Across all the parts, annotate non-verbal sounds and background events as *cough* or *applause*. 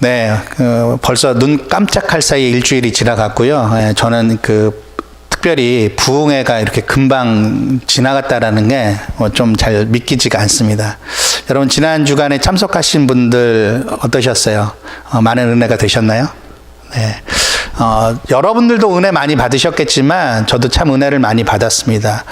네, 그 벌써 눈 깜짝할 사이에 일주일이 지나갔고요. 예, 저는 그 특별히 부흥회가 이렇게 금방 지나갔다라는 게 좀 잘 믿기지가 않습니다. 여러분 지난 주간에 참석하신 분들 어떠셨어요? 어, 많은 은혜가 되셨나요? 네. 어, 여러분들도 은혜 많이 받으셨겠지만 저도 참 은혜를 많이 받았습니다.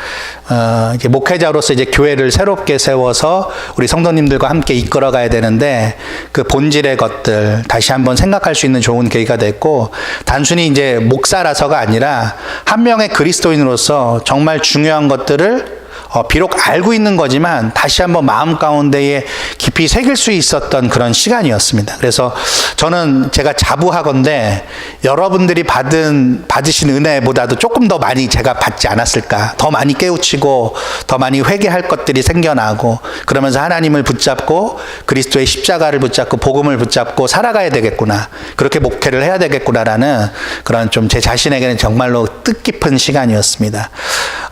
어, 목회자로서 이제 교회를 새롭게 세워서 우리 성도님들과 함께 이끌어 가야 되는데 그 본질의 것들 다시 한번 생각할 수 있는 좋은 계기가 됐고 단순히 이제 목사라서가 아니라 한 명의 그리스도인으로서 정말 중요한 것들을 어, 비록 알고 있는 거지만 다시 한번 마음 가운데에 깊이 새길 수 있었던 그런 시간이었습니다. 그래서 저는 제가 자부하건대 여러분들이 받은 받으신 은혜보다도 조금 더 많이 제가 받지 않았을까? 더 많이 깨우치고 더 많이 회개할 것들이 생겨나고 그러면서 하나님을 붙잡고 그리스도의 십자가를 붙잡고 복음을 붙잡고 살아가야 되겠구나. 그렇게 목회를 해야 되겠구나라는 그런 좀 제 자신에게는 정말로 뜻깊은 시간이었습니다.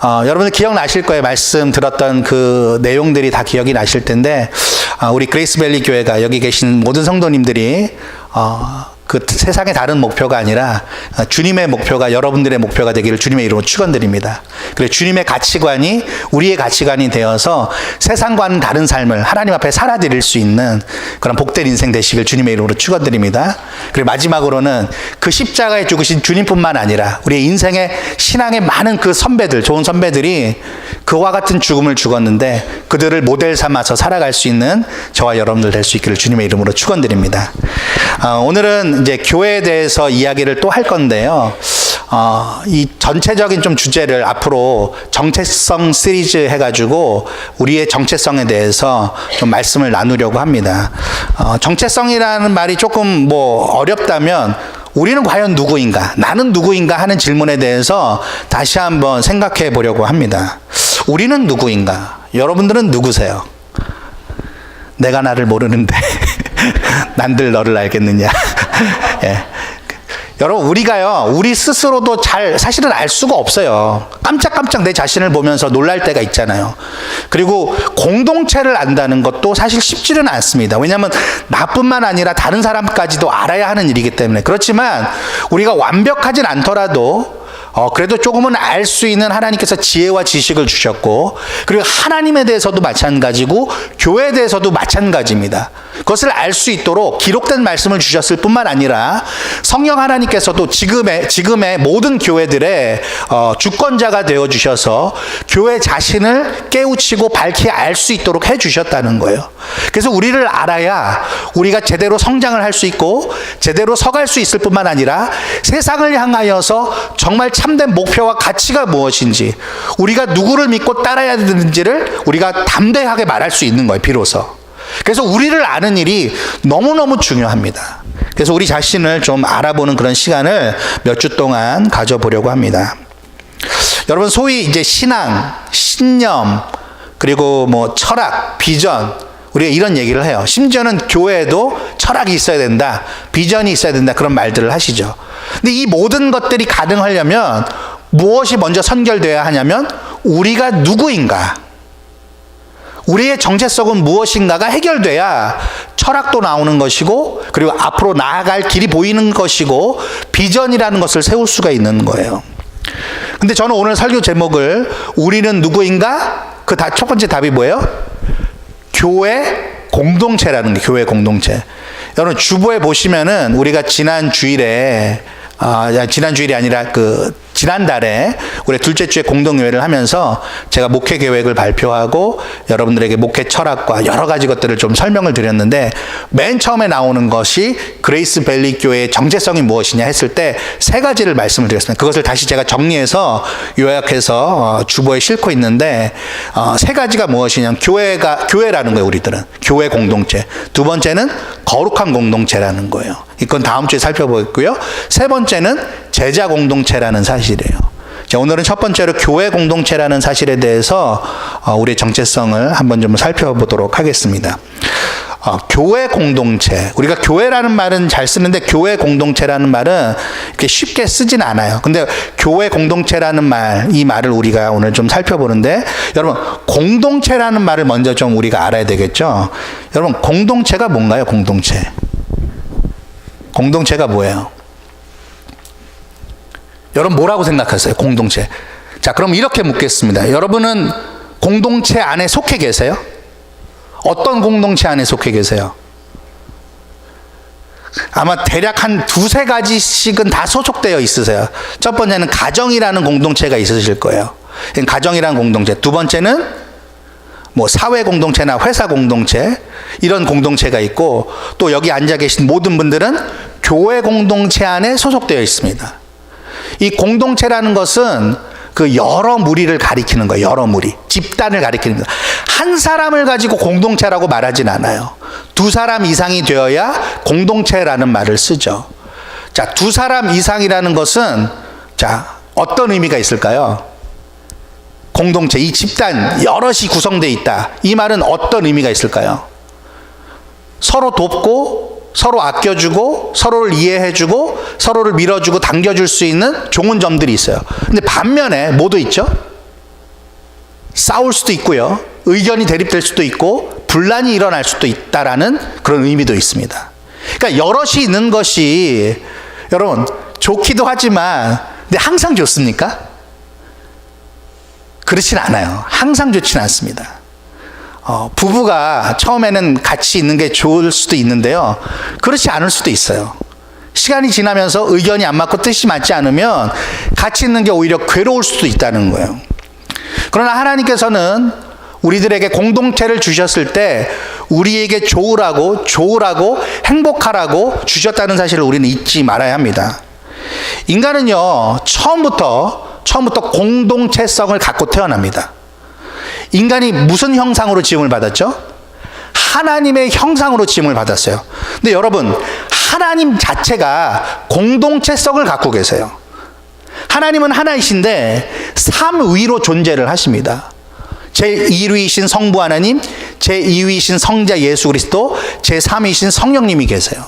어, 여러분들 기억나실 거예요. 말씀 들었던 그 내용들이 다 기억이 나실 텐데, 어, 우리 그레이스밸리 교회가 여기 계신 모든 성도님들이, 어, 그 세상의 다른 목표가 아니라 어, 주님의 목표가 여러분들의 목표가 되기를 주님의 이름으로 축원드립니다. 그래 주님의 가치관이 우리의 가치관이 되어서 세상과는 다른 삶을 하나님 앞에 살아드릴 수 있는 그런 복된 인생 되시길 주님의 이름으로 축원드립니다. 그리고 마지막으로는 그 십자가에 죽으신 주님뿐만 아니라 우리의 인생의 신앙의 많은 그 선배들, 좋은 선배들이 그와 같은 죽음을 죽었는데 그들을 모델 삼아서 살아갈 수 있는 저와 여러분들 될 수 있기를 주님의 이름으로 축원드립니다. 어, 오늘은 이제 교회에 대해서 이야기를 또 할 건데요. 어, 이 전체적인 좀 주제를 앞으로 정체성 시리즈 해가지고 우리의 정체성에 대해서 좀 말씀을 나누려고 합니다. 어, 정체성이라는 말이 조금 뭐 어렵다면 우리는 과연 누구인가? 나는 누구인가? 하는 질문에 대해서 다시 한번 생각해 보려고 합니다. 우리는 누구인가? 여러분들은 누구세요? 내가 나를 모르는데 *laughs* 난들 너를 알겠느냐? 예. 여러분 우리가요 우리 스스로도 잘 사실은 알 수가 없어요 깜짝깜짝 내 자신을 보면서 놀랄 때가 있잖아요 그리고 공동체를 안다는 것도 사실 쉽지는 않습니다 왜냐하면 나뿐만 아니라 다른 사람까지도 알아야 하는 일이기 때문에 그렇지만 우리가 완벽하진 않더라도 어, 그래도 조금은 알 수 있는 하나님께서 지혜와 지식을 주셨고, 그리고 하나님에 대해서도 마찬가지고, 교회에 대해서도 마찬가지입니다. 그것을 알 수 있도록 기록된 말씀을 주셨을 뿐만 아니라, 성령 하나님께서도 지금의, 지금의 모든 교회들의 어, 주권자가 되어 주셔서, 교회 자신을 깨우치고 밝히 알 수 있도록 해 주셨다는 거예요. 그래서 우리를 알아야 우리가 제대로 성장을 할 수 있고, 제대로 서갈 수 있을 뿐만 아니라, 세상을 향하여서 정말 참된 목표와 가치가 무엇인지, 우리가 누구를 믿고 따라야 되는지를 우리가 담대하게 말할 수 있는 거예요, 비로소. 그래서 우리를 아는 일이 너무너무 중요합니다. 그래서 우리 자신을 좀 알아보는 그런 시간을 몇 주 동안 가져보려고 합니다. 여러분, 소위 이제 신앙, 신념, 그리고 뭐 철학, 비전, 우리가 이런 얘기를 해요. 심지어는 교회에도 철학이 있어야 된다, 비전이 있어야 된다, 그런 말들을 하시죠. 근데 이 모든 것들이 가능하려면 무엇이 먼저 선결되어야 하냐면 우리가 누구인가, 우리의 정체성은 무엇인가가 해결돼야 철학도 나오는 것이고, 그리고 앞으로 나아갈 길이 보이는 것이고, 비전이라는 것을 세울 수가 있는 거예요. 근데 저는 오늘 설교 제목을 우리는 누구인가? 그 첫 번째 답이 뭐예요? 교회 공동체라는 게 교회 공동체. 여러분 주보에 보시면은 우리가 지난 주일에 아 지난 주일이 아니라 그 지난달에 우리 둘째 주에 공동회를 하면서 제가 목회 계획을 발표하고 여러분들에게 목회 철학과 여러 가지 것들을 좀 설명을 드렸는데 맨 처음에 나오는 것이 그레이스 밸리 교회의 정체성이 무엇이냐 했을 때 세 가지를 말씀을 드렸습니다. 그것을 다시 제가 정리해서 요약해서 어, 주보에 싣고 있는데 어, 세 가지가 무엇이냐 교회가 교회라는 거예요 우리들은 교회 공동체 두 번째는 거룩한 공동체라는 거예요. 이건 다음 주에 살펴보겠고요. 세 번째는 제자 공동체라는 사실이에요. 자, 오늘은 첫 번째로 교회 공동체라는 사실에 대해서 어, 우리의 정체성을 한번 좀 살펴보도록 하겠습니다. 어, 교회 공동체. 우리가 교회라는 말은 잘 쓰는데 교회 공동체라는 말은 이렇게 쉽게 쓰진 않아요. 근데 교회 공동체라는 말, 이 말을 우리가 오늘 좀 살펴보는데 여러분, 공동체라는 말을 먼저 좀 우리가 알아야 되겠죠? 여러분, 공동체가 뭔가요? 공동체. 공동체가 뭐예요? 여러분 뭐라고 생각하세요? 공동체. 자, 그럼 이렇게 묻겠습니다. 여러분은 공동체 안에 속해 계세요? 어떤 공동체 안에 속해 계세요? 아마 대략 한 두세 가지씩은 다 소속되어 있으세요. 첫 번째는 가정이라는 공동체가 있으실 거예요. 가정이라는 공동체. 두 번째는 뭐 사회 공동체나 회사 공동체 이런 공동체가 있고 또 여기 앉아 계신 모든 분들은 교회 공동체 안에 소속되어 있습니다. 이 공동체라는 것은 그 여러 무리를 가리키는 거예요. 여러 무리. 집단을 가리키는 거예요. 한 사람을 가지고 공동체라고 말하진 않아요. 두 사람 이상이 되어야 공동체라는 말을 쓰죠. 자, 두 사람 이상이라는 것은 자, 어떤 의미가 있을까요? 공동체, 이 집단 여럿이 구성되어 있다. 이 말은 어떤 의미가 있을까요? 서로 돕고 서로 아껴주고 서로를 이해해주고 서로를 밀어주고 당겨줄 수 있는 좋은 점들이 있어요. 근데 반면에 뭐도 있죠? 싸울 수도 있고요. 의견이 대립될 수도 있고 분란이 일어날 수도 있다라는 그런 의미도 있습니다. 그러니까 여럿이 있는 것이 여러분 좋기도 하지만 근데 항상 좋습니까? 그렇진 않아요. 항상 좋지는 않습니다. 어, 부부가 처음에는 같이 있는 게 좋을 수도 있는데요. 그렇지 않을 수도 있어요. 시간이 지나면서 의견이 안 맞고 뜻이 맞지 않으면 같이 있는 게 오히려 괴로울 수도 있다는 거예요. 그러나 하나님께서는 우리들에게 공동체를 주셨을 때 우리에게 좋으라고 좋으라고 행복하라고 주셨다는 사실을 우리는 잊지 말아야 합니다. 인간은요 처음부터 처음부터 공동체성을 갖고 태어납니다. 인간이 무슨 형상으로 지음을 받았죠? 하나님의 형상으로 지음을 받았어요. 근데 여러분, 하나님 자체가 공동체성을 갖고 계세요. 하나님은 하나이신데 삼위로 존재를 하십니다. 제1위이신 성부 하나님, 제2위이신 성자 예수 그리스도, 제3위이신 성령님이 계세요.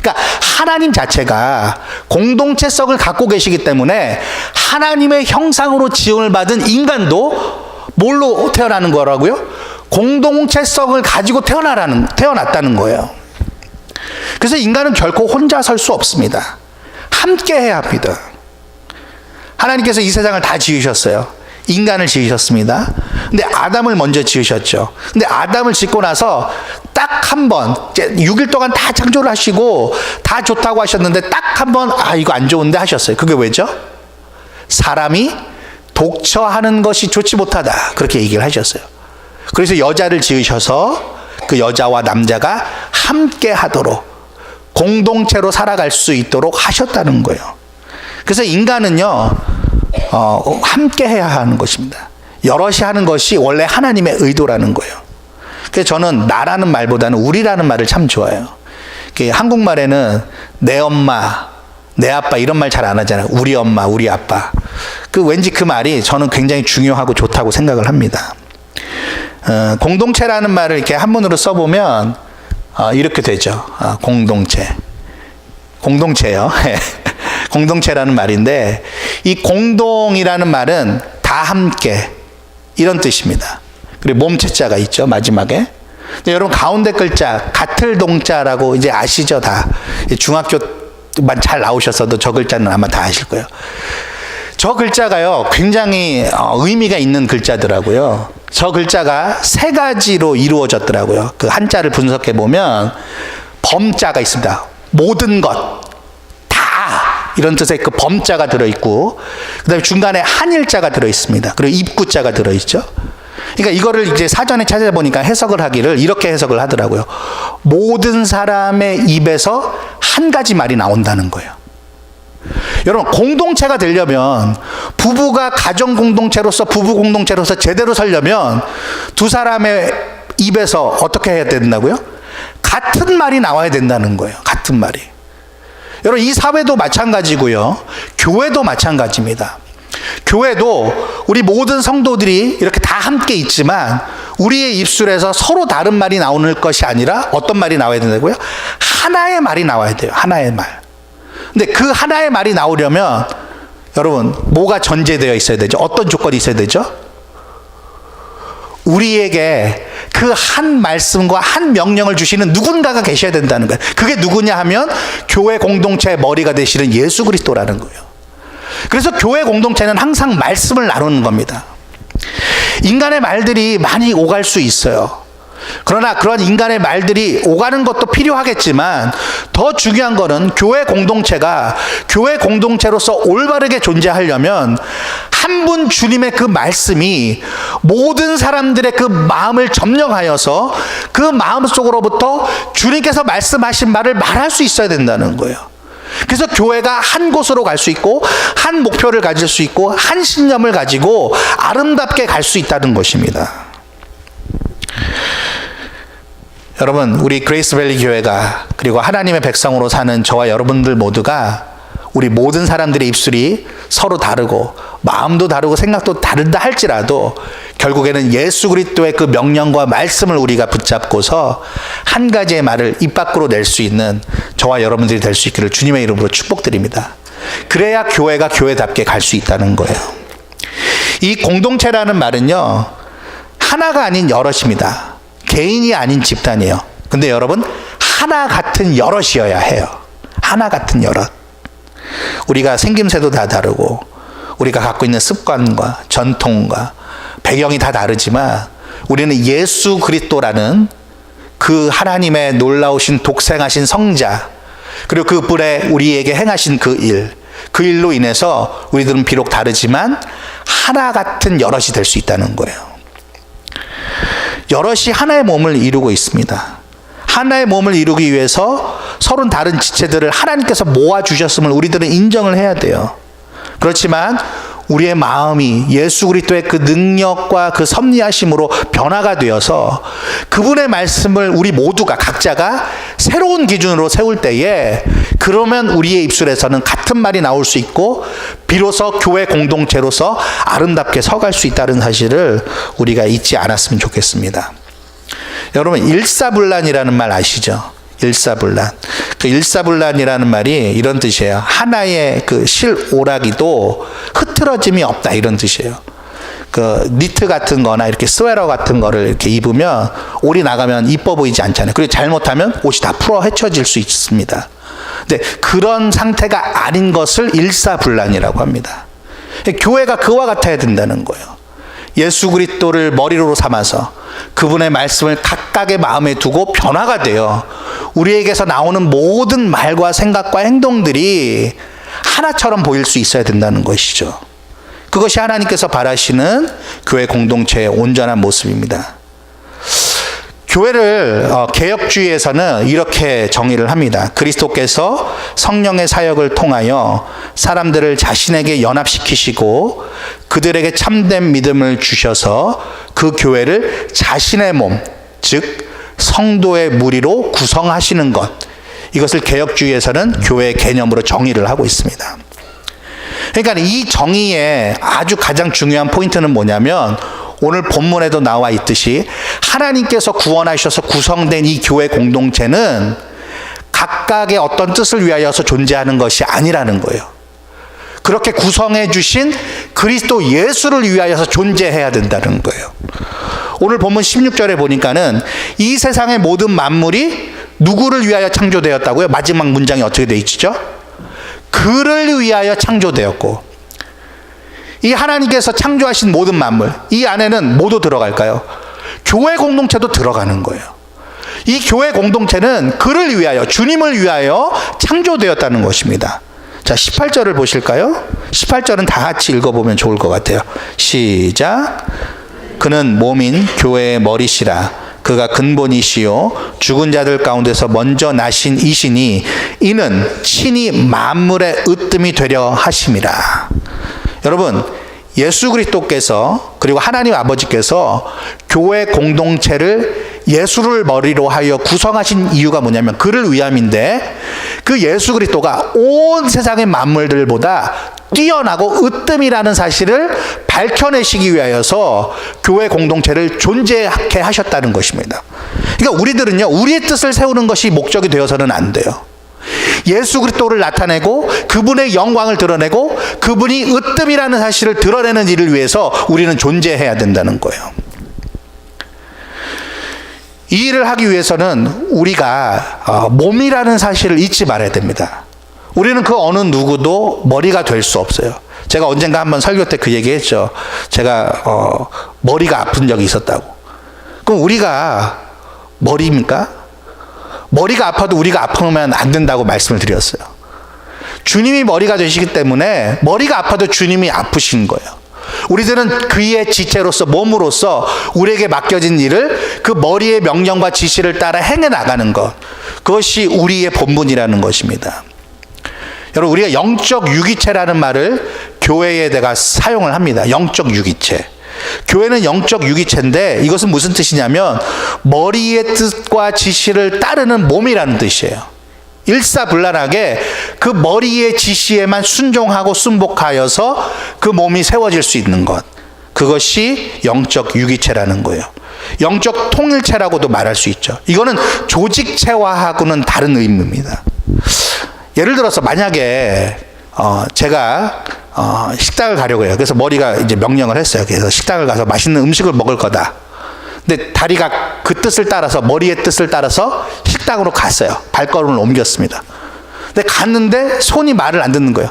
그러니까 하나님 자체가 공동체성을 갖고 계시기 때문에 하나님의 형상으로 지음을 받은 인간도 뭘로 태어나는 거라고요? 공동체성을 가지고 태어나라는 태어났다는 거예요. 그래서 인간은 결코 혼자 설 수 없습니다. 함께 해야 합니다. 하나님께서 이 세상을 다 지으셨어요. 인간을 지으셨습니다. 근데 아담을 먼저 지으셨죠. 근데 아담을 짓고 나서 딱 한 번, 6일 동안 다 창조를 하시고 다 좋다고 하셨는데 딱 한 번, 아, 이거 안 좋은데 하셨어요. 그게 왜죠? 사람이 독처하는 것이 좋지 못하다. 그렇게 얘기를 하셨어요. 그래서 여자를 지으셔서 그 여자와 남자가 함께 하도록 공동체로 살아갈 수 있도록 하셨다는 거예요. 그래서 인간은요, 어, 함께 해야 하는 것입니다. 여럿이 하는 것이 원래 하나님의 의도라는 거예요. 그래서 저는 나라는 말보다는 우리라는 말을 참 좋아해요. 한국말에는 내 엄마, 내 아빠 이런 말 잘 안 하잖아요. 우리 엄마, 우리 아빠. 그 왠지 그 말이 저는 굉장히 중요하고 좋다고 생각을 합니다. 어, 공동체라는 말을 이렇게 한문으로 써보면 어, 이렇게 되죠. 어, 공동체. 공동체요. *laughs* 공동체라는 말인데 이 공동이라는 말은 다 함께 이런 뜻입니다. 그리고 몸체자가 있죠 마지막에. 여러분 가운데 글자 같을 동자라고 이제 아시죠 다 중학교만 잘 나오셨어도 저 글자는 아마 다 아실 거예요. 저 글자가요 굉장히 어, 의미가 있는 글자더라고요. 저 글자가 세 가지로 이루어졌더라고요. 그 한자를 분석해 보면 범자가 있습니다. 모든 것, 다 이런 뜻의 그 범자가 들어 있고, 그다음에 중간에 한일자가 들어 있습니다. 그리고 입구자가 들어 있죠. 그러니까 이거를 이제 사전에 찾아보니까 해석을 하기를 이렇게 해석을 하더라고요. 모든 사람의 입에서 한 가지 말이 나온다는 거예요. 여러분 공동체가 되려면 부부가 가정 공동체로서 부부 공동체로서 제대로 살려면 두 사람의 입에서 어떻게 해야 된다고요? 같은 말이 나와야 된다는 거예요. 같은 말이. 여러분 이 사회도 마찬가지고요. 교회도 마찬가지입니다. 교회도 우리 모든 성도들이 이렇게 다 함께 있지만 우리의 입술에서 서로 다른 말이 나오는 것이 아니라 어떤 말이 나와야 된다고요? 하나의 말이 나와야 돼요. 하나의 말. 근데 그 하나의 말이 나오려면 여러분 뭐가 전제되어 있어야 되죠? 어떤 조건이 있어야 되죠? 우리에게 그 한 말씀과 한 명령을 주시는 누군가가 계셔야 된다는 거예요. 그게 누구냐 하면 교회 공동체의 머리가 되시는 예수 그리스도라는 거예요. 그래서 교회 공동체는 항상 말씀을 나누는 겁니다. 인간의 말들이 많이 오갈 수 있어요. 그러나 그런 인간의 말들이 오가는 것도 필요하겠지만 더 중요한 거는 교회 공동체가 교회 공동체로서 올바르게 존재하려면 한 분 주님의 그 말씀이 모든 사람들의 그 마음을 점령하여서 그 마음 속으로부터 주님께서 말씀하신 말을 말할 수 있어야 된다는 거예요. 그래서 교회가 한 곳으로 갈 수 있고 한 목표를 가질 수 있고 한 신념을 가지고 아름답게 갈 수 있다는 것입니다. 여러분, 우리 그레이스밸리 교회가 그리고 하나님의 백성으로 사는 저와 여러분들 모두가 우리 모든 사람들의 입술이 서로 다르고 마음도 다르고 생각도 다르다 할지라도 결국에는 예수 그리스도의 그 명령과 말씀을 우리가 붙잡고서 한 가지의 말을 입 밖으로 낼 수 있는 저와 여러분들이 될 수 있기를 주님의 이름으로 축복드립니다. 그래야 교회가 교회답게 갈 수 있다는 거예요. 이 공동체라는 말은요. 하나가 아닌 여럿입니다. 개인이 아닌 집단이에요. 근데 여러분 하나 같은 여럿이어야 해요. 하나 같은 여럿. 우리가 생김새도 다 다르고 우리가 갖고 있는 습관과 전통과 배경이 다 다르지만 우리는 예수 그리스도라는 그 하나님의 놀라우신 독생하신 성자 그리고 그분의 우리에게 행하신 그 일, 그 일로 인해서 우리들은 비록 다르지만 하나 같은 여럿이 될 수 있다는 거예요. 여럿이 하나의 몸을 이루고 있습니다. 하나의 몸을 이루기 위해서 서로 다른 지체들을 하나님께서 모아주셨음을 우리들은 인정을 해야 돼요. 그렇지만 우리의 마음이 예수 그리스도의 그 능력과 그 섭리하심으로 변화가 되어서 그분의 말씀을 우리 모두가 각자가 새로운 기준으로 세울 때에 그러면 우리의 입술에서는 같은 말이 나올 수 있고 비로소 교회 공동체로서 아름답게 서갈 수 있다는 사실을 우리가 잊지 않았으면 좋겠습니다. 여러분 일사불란이라는 말 아시죠? 일사불란. 그 일사불란이라는 말이 이런 뜻이에요. 하나의 그 실오락이도 흐트러짐이 없다 이런 뜻이에요. 그 니트 같은 거나 이렇게 스웨터 같은 거를 이렇게 입으면 옷이 나가면 이뻐 보이지 않잖아요. 그리고 잘못하면 옷이 다 풀어 헤쳐질 수 있습니다. 근데 그런 상태가 아닌 것을 일사불란이라고 합니다. 교회가 그와 같아야 된다는 거예요. 예수 그리스도를 머리로 삼아서 그분의 말씀을 각각의 마음에 두고 변화가 되어 우리에게서 나오는 모든 말과 생각과 행동들이 하나처럼 보일 수 있어야 된다는 것이죠. 그것이 하나님께서 바라시는 교회 공동체의 온전한 모습입니다. 교회를 어, 개혁주의에서는 이렇게 정의를 합니다. 그리스도께서 성령의 사역을 통하여 사람들을 자신에게 연합시키시고 그들에게 참된 믿음을 주셔서 그 교회를 자신의 몸, 즉 성도의 무리로 구성하시는 것. 이것을 개혁주의에서는 교회 개념으로 정의를 하고 있습니다. 그러니까 이 정의의 아주 가장 중요한 포인트는 뭐냐면 오늘 본문에도 나와 있듯이 하나님께서 구원하셔서 구성된 이 교회 공동체는 각각의 어떤 뜻을 위하여서 존재하는 것이 아니라는 거예요. 그렇게 구성해 주신 그리스도 예수를 위하여서 존재해야 된다는 거예요. 오늘 본문 16절에 보니까는 이 세상의 모든 만물이 누구를 위하여 창조되었다고요? 마지막 문장이 어떻게 되어 있죠? 그를 위하여 창조되었고 이 하나님께서 창조하신 모든 만물, 이 안에는 모두 들어갈까요? 교회 공동체도 들어가는 거예요. 이 교회 공동체는 그를 위하여, 주님을 위하여 창조되었다는 것입니다. 자, 18절을 보실까요? 18절은 다 같이 읽어보면 좋을 것 같아요. 시작. 그는 몸인 교회의 머리시라. 그가 근본이시요 죽은 자들 가운데서 먼저 나신 이시니 이는 친히 만물의 으뜸이 되려 하심이라. 여러분, 예수 그리스도께서 그리고 하나님 아버지께서 교회 공동체를 예수를 머리로 하여 구성하신 이유가 뭐냐면 그를 위함인데 그 예수 그리스도가 온 세상의 만물들보다 뛰어나고 으뜸이라는 사실을 밝혀내시기 위하여서 교회 공동체를 존재하게 하셨다는 것입니다. 그러니까 우리들은요, 우리의 뜻을 세우는 것이 목적이 되어서는 안 돼요. 예수 그리스도를 나타내고 그분의 영광을 드러내고 그분이 으뜸이라는 사실을 드러내는 일을 위해서 우리는 존재해야 된다는 거예요. 이 일을 하기 위해서는 우리가 어, 몸이라는 사실을 잊지 말아야 됩니다. 우리는 그 어느 누구도 머리가 될 수 없어요. 제가 언젠가 한번 설교 때 그 얘기했죠. 제가 어, 머리가 아픈 적이 있었다고. 그럼 우리가 머리입니까? 머리가 아파도 우리가 아프면 안 된다고 말씀을 드렸어요. 주님이 머리가 되시기 때문에 머리가 아파도 주님이 아프신 거예요. 우리들은 그의 지체로서 몸으로서 우리에게 맡겨진 일을 그 머리의 명령과 지시를 따라 행해 나가는 것. 그것이 우리의 본분이라는 것입니다. 여러분 우리가 영적 유기체라는 말을 교회에 내가 사용을 합니다. 영적 유기체. 교회는 영적 유기체인데 이것은 무슨 뜻이냐면 머리의 뜻과 지시를 따르는 몸이라는 뜻이에요. 일사불란하게 그 머리의 지시에만 순종하고 순복하여서 그 몸이 세워질 수 있는 것. 그것이 영적 유기체라는 거예요. 영적 통일체라고도 말할 수 있죠. 이거는 조직체화하고는 다른 의미입니다. 예를 들어서 만약에 어 제가 어 식당을 가려고 해요. 그래서 머리가 이제 명령을 했어요. 그래서 식당을 가서 맛있는 음식을 먹을 거다. 근데 다리가 그 뜻을 따라서 머리의 뜻을 따라서 식당으로 갔어요. 발걸음을 옮겼습니다. 근데 갔는데 손이 말을 안 듣는 거예요.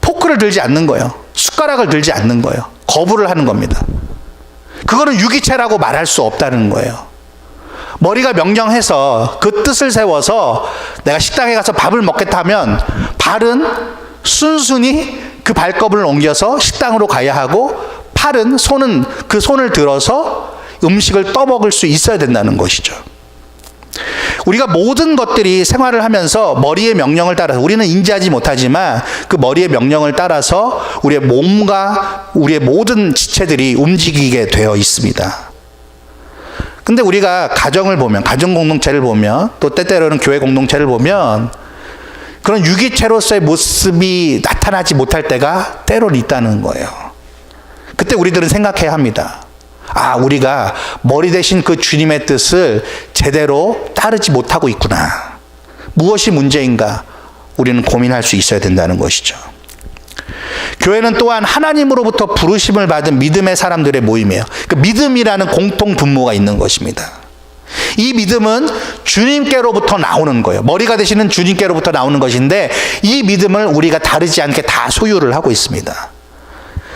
포크를 들지 않는 거예요. 숟가락을 들지 않는 거예요. 거부를 하는 겁니다. 그거는 유기체라고 말할 수 없다는 거예요. 머리가 명령해서 그 뜻을 세워서 내가 식당에 가서 밥을 먹겠다 하면 발은 순순히 그 발걸음을 옮겨서 식당으로 가야 하고 팔은 손은 그 손을 들어서 음식을 떠먹을 수 있어야 된다는 것이죠. 우리가 모든 것들이 생활을 하면서 머리의 명령을 따라서 우리는 인지하지 못하지만 그 머리의 명령을 따라서 우리의 몸과 우리의 모든 지체들이 움직이게 되어 있습니다. 근데 우리가 가정을 보면, 가정 공동체를 보면, 또 때때로는 교회 공동체를 보면, 그런 유기체로서의 모습이 나타나지 못할 때가 때론 있다는 거예요. 그때 우리들은 생각해야 합니다. 아, 우리가 머리 대신 그 주님의 뜻을 제대로 따르지 못하고 있구나. 무엇이 문제인가? 우리는 고민할 수 있어야 된다는 것이죠. 교회는 또한 하나님으로부터 부르심을 받은 믿음의 사람들의 모임이에요. 그 믿음이라는 공통 분모가 있는 것입니다. 이 믿음은 주님께로부터 나오는 거예요. 머리가 되시는 주님께로부터 나오는 것인데 이 믿음을 우리가 다르지 않게 다 소유를 하고 있습니다.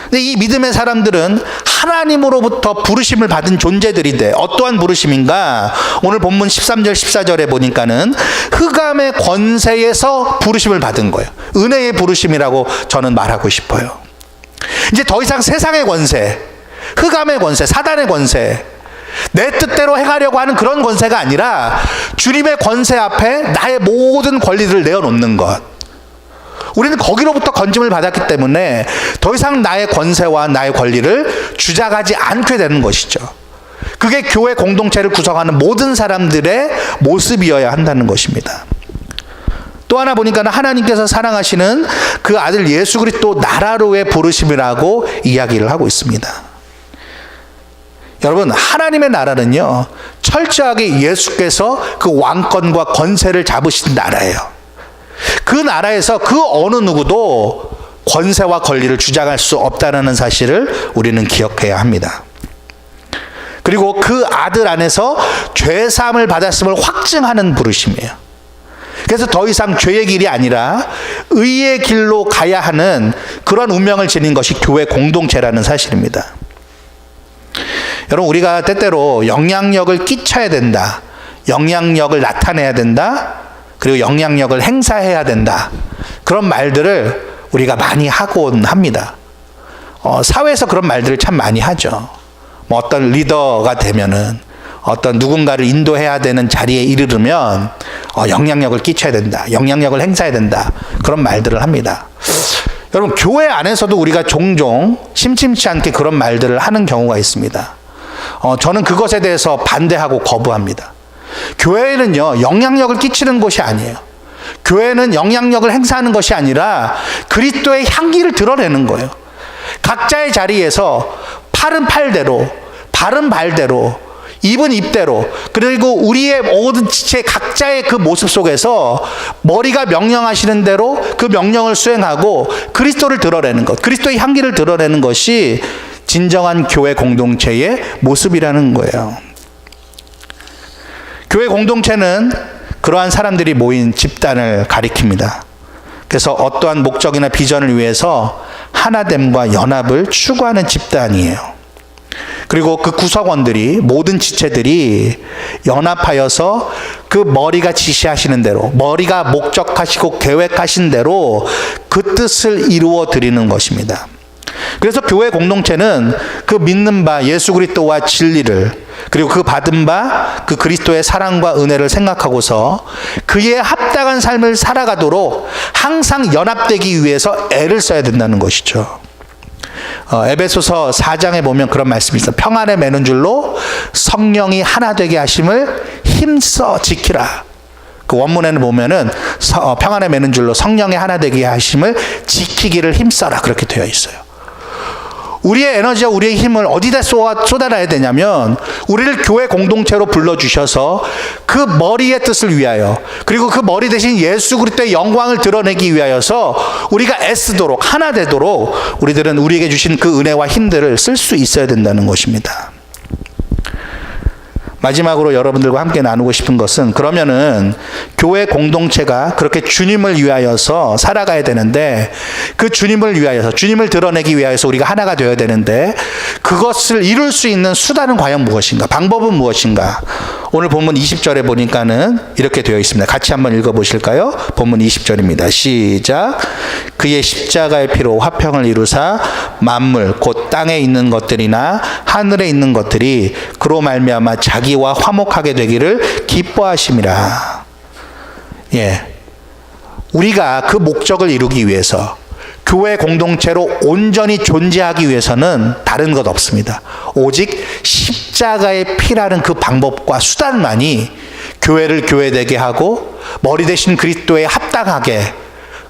근데 이 믿음의 사람들은 하나님으로부터 부르심을 받은 존재들인데 어떠한 부르심인가? 오늘 본문 13절 14절에 보니까는 흑암의 권세에서 부르심을 받은 거예요. 은혜의 부르심이라고 저는 말하고 싶어요. 이제 더 이상 세상의 권세, 흑암의 권세, 사단의 권세, 내 뜻대로 행하려고 하는 그런 권세가 아니라 주님의 권세 앞에 나의 모든 권리를 내어놓는 것. 우리는 거기로부터 건짐을 받았기 때문에 더 이상 나의 권세와 나의 권리를 주장하지 않게 되는 것이죠. 그게 교회 공동체를 구성하는 모든 사람들의 모습이어야 한다는 것입니다. 또 하나 보니까 하나님께서 사랑하시는 그 아들 예수 그리스도 나라로의 부르심이라고 이야기를 하고 있습니다. 여러분, 하나님의 나라는요, 철저하게 예수께서 그 왕권과 권세를 잡으신 나라예요. 그 나라에서 그 어느 누구도 권세와 권리를 주장할 수 없다는 사실을 우리는 기억해야 합니다. 그리고 그 아들 안에서 죄 사함을 받았음을 확증하는 부르심이에요. 그래서 더 이상 죄의 길이 아니라 의의 길로 가야 하는 그런 운명을 지닌 것이 교회 공동체라는 사실입니다. 여러분 우리가 때때로 영향력을 끼쳐야 된다. 영향력을 나타내야 된다. 그리고 영향력을 행사해야 된다. 그런 말들을 우리가 많이 하곤 합니다. 어, 사회에서 그런 말들을 참 많이 하죠. 뭐 어떤 리더가 되면은 어떤 누군가를 인도해야 되는 자리에 이르르면 어, 영향력을 끼쳐야 된다. 영향력을 행사해야 된다. 그런 말들을 합니다. 여러분, 교회 안에서도 우리가 종종 심심치 않게 그런 말들을 하는 경우가 있습니다. 어, 저는 그것에 대해서 반대하고 거부합니다. 교회는요, 영향력을 끼치는 곳이 아니에요. 교회는 영향력을 행사하는 것이 아니라 그리스도의 향기를 드러내는 거예요. 각자의 자리에서 팔은 팔대로, 발은 발대로, 입은 입대로, 그리고 우리의 모든 지체 각자의 그 모습 속에서 머리가 명령하시는 대로 그 명령을 수행하고 그리스도를 드러내는 것, 그리스도의 향기를 드러내는 것이 진정한 교회 공동체의 모습이라는 거예요. 교회 공동체는 그러한 사람들이 모인 집단을 가리킵니다. 그래서 어떠한 목적이나 비전을 위해서 하나됨과 연합을 추구하는 집단이에요. 그리고 그 구성원들이 모든 지체들이 연합하여서 그 머리가 지시하시는 대로 머리가 목적하시고 계획하신 대로 그 뜻을 이루어 드리는 것입니다. 그래서 교회 공동체는 그 믿는 바 예수 그리스도와 진리를 그리고 그 받은 바 그 그리스도의 사랑과 은혜를 생각하고서 그에 합당한 삶을 살아가도록 항상 연합되기 위해서 애를 써야 된다는 것이죠. 어, 에베소서 4장에 보면 그런 말씀이 있어. 평안에 매는 줄로 성령이 하나 되게 하심을 힘써 지키라. 그 원문에는 보면은 서- 어, 평안에 매는 줄로 성령이 하나 되게 하심을 지키기를 힘써라 그렇게 되어 있어요. 우리의 에너지와 우리의 힘을 어디다 쏟아, 쏟아놔야 되냐면 우리를 교회 공동체로 불러주셔서 그 머리의 뜻을 위하여 그리고 그 머리 대신 예수 그리스도의 영광을 드러내기 위하여서 우리가 애쓰도록 하나 되도록 우리들은 우리에게 주신 그 은혜와 힘들을 쓸 수 있어야 된다는 것입니다. 마지막으로 여러분들과 함께 나누고 싶은 것은 그러면은 교회 공동체가 그렇게 주님을 위하여서 살아가야 되는데 그 주님을 위하여서 주님을 드러내기 위하여서 우리가 하나가 되어야 되는데 그것을 이룰 수 있는 수단은 과연 무엇인가? 방법은 무엇인가? 오늘 본문 20절에 보니까는 이렇게 되어 있습니다. 같이 한번 읽어 보실까요? 본문 20절입니다. 시작. 그의 십자가의 피로 화평을 이루사 만물 곧 땅에 있는 것들이나 하늘에 있는 것들이 그로 말미암아 자기와 화목하게 되기를 기뻐하심이라. 예. 우리가 그 목적을 이루기 위해서 교회 공동체로 온전히 존재하기 위해서는 다른 것 없습니다. 오직 십자가의 피라는 그 방법과 수단만이 교회를 교회되게 하고 머리 대신 그리스도에 합당하게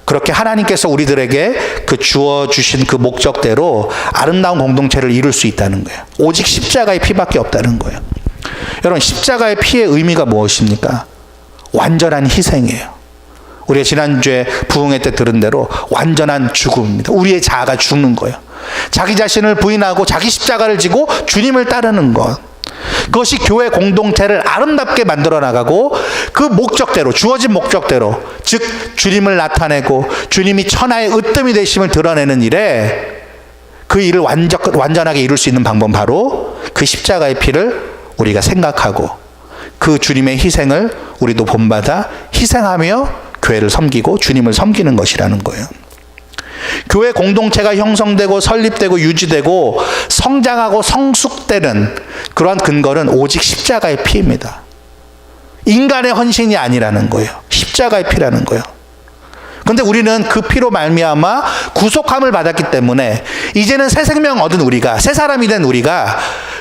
그렇게 하나님께서 우리들에게 그 주어 주신 그 목적대로 아름다운 공동체를 이룰 수 있다는 거예요. 오직 십자가의 피밖에 없다는 거예요. 여러분 십자가의 피의 의미가 무엇입니까? 완전한 희생이에요. 우리가 지난주에 부흥회 때 들은 대로 완전한 죽음입니다. 우리의 자아가 죽는 거예요. 자기 자신을 부인하고 자기 십자가를 지고 주님을 따르는 것. 그것이 교회 공동체를 아름답게 만들어 나가고 그 목적대로 주어진 목적대로 즉 주님을 나타내고 주님이 천하의 으뜸이 되심을 드러내는 일에 그 일을 완전, 완전하게 이룰 수 있는 방법은 바로 그 십자가의 피를 우리가 생각하고 그 주님의 희생을 우리도 본받아 희생하며 교회를 섬기고 주님을 섬기는 것이라는 거예요. 교회 공동체가 형성되고 설립되고 유지되고 성장하고 성숙되는 그러한 근거는 오직 십자가의 피입니다. 인간의 헌신이 아니라는 거예요. 십자가의 피라는 거예요. 근데 우리는 그 피로 말미암아 구속함을 받았기 때문에 이제는 새 생명 얻은 우리가 새 사람이 된 우리가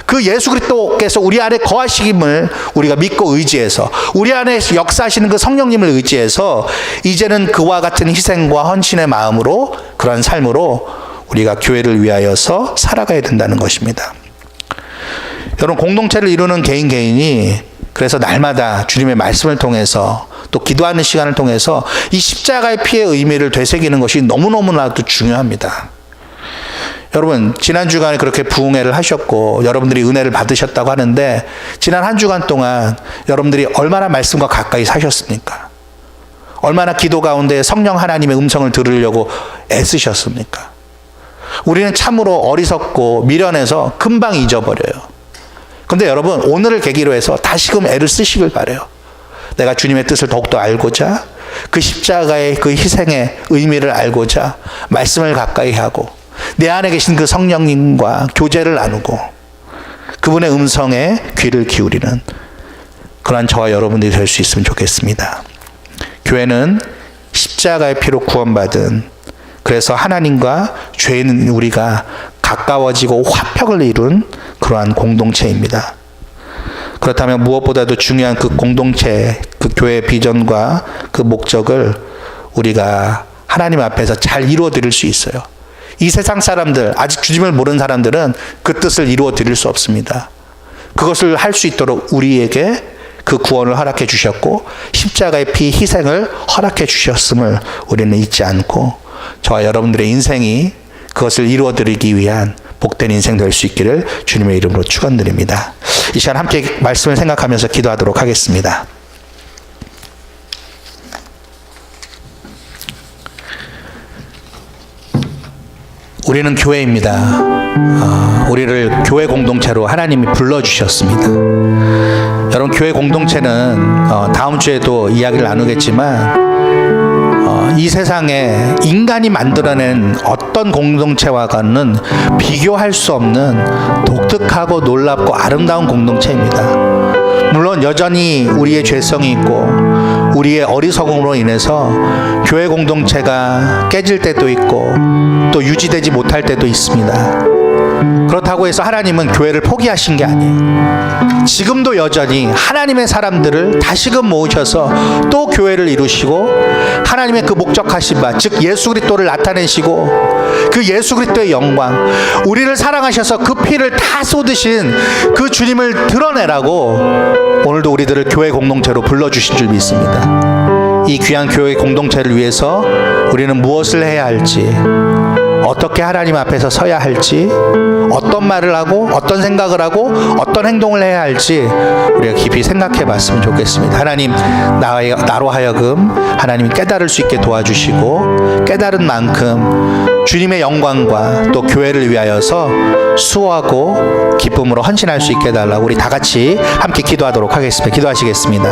그 예수 그리스도께서 우리 안에 거하시김을 우리가 믿고 의지해서 우리 안에 역사하시는 그 성령님을 의지해서 이제는 그와 같은 희생과 헌신의 마음으로 그런 삶으로 우리가 교회를 위하여서 살아가야 된다는 것입니다. 여러분 공동체를 이루는 개인 개인이 그래서 날마다 주님의 말씀을 통해서 또 기도하는 시간을 통해서 이 십자가의 피의 의미를 되새기는 것이 너무너무나도 중요합니다. 여러분 지난 주간에 그렇게 부흥회를 하셨고 여러분들이 은혜를 받으셨다고 하는데 지난 한 주간 동안 여러분들이 얼마나 말씀과 가까이 사셨습니까? 얼마나 기도 가운데 성령 하나님의 음성을 들으려고 애쓰셨습니까? 우리는 참으로 어리석고 미련해서 금방 잊어버려요. 근데 여러분 오늘을 계기로 해서 다시금 애를 쓰시길 바래요. 내가 주님의 뜻을 더욱더 알고자 그 십자가의 그 희생의 의미를 알고자 말씀을 가까이 하고 내 안에 계신 그 성령님과 교제를 나누고 그분의 음성에 귀를 기울이는 그러한 저와 여러분들이 될 수 있으면 좋겠습니다. 교회는 십자가의 피로 구원받은 그래서 하나님과 죄인 우리가 가까워지고 화평을 이룬 그러한 공동체입니다. 그렇다면 무엇보다도 중요한 그 공동체, 그 교회 비전과 그 목적을 우리가 하나님 앞에서 잘 이루어 드릴 수 있어요. 이 세상 사람들, 아직 주님을 모르는 사람들은 그 뜻을 이루어 드릴 수 없습니다. 그것을 할 수 있도록 우리에게 그 구원을 허락해 주셨고 십자가의 피 희생을 허락해 주셨음을 우리는 잊지 않고 저와 여러분들의 인생이 그것을 이루어 드리기 위한 복된 인생 될 수 있기를 주님의 이름으로 축원드립니다. 이 시간 함께 말씀을 생각하면서 기도하도록 하겠습니다. 우리는 교회입니다. 어, 우리를 교회 공동체로 하나님이 불러주셨습니다. 여러분, 교회 공동체는 어, 다음 주에도 이야기를 나누겠지만, 어, 이 세상에 인간이 만들어낸 어떤 공동체와는 비교할 수 없는 독특하고 놀랍고 아름다운 공동체입니다. 물론 여전히 우리의 죄성이 있고 우리의 어리석음으로 인해서 교회 공동체가 깨질 때도 있고 또 유지되지 못할 때도 있습니다. 그렇다고 해서 하나님은 교회를 포기하신 게 아니에요. 지금도 여전히 하나님의 사람들을 다시금 모으셔서 또 교회를 이루시고 하나님의 그 목적하신 바, 즉 예수 그리스도를 나타내시고 그 예수 그리스도의 영광, 우리를 사랑하셔서 그 피를 다 쏟으신 그 주님을 드러내라고 오늘도 우리들을 교회 공동체로 불러 주신 줄 믿습니다. 이 귀한 교회 공동체를 위해서 우리는 무엇을 해야 할지 어떻게 하나님 앞에서 서야 할지, 어떤 말을 하고, 어떤 생각을 하고, 어떤 행동을 해야 할지 우리가 깊이 생각해 봤으면 좋겠습니다. 하나님, 나로 하여금 하나님이 깨달을 수 있게 도와주시고, 깨달은 만큼 주님의 영광과 또 교회를 위하여서 수호하고 기쁨으로 헌신할 수 있게 해달라고 우리 다 같이 함께 기도하도록 하겠습니다. 기도하시겠습니다.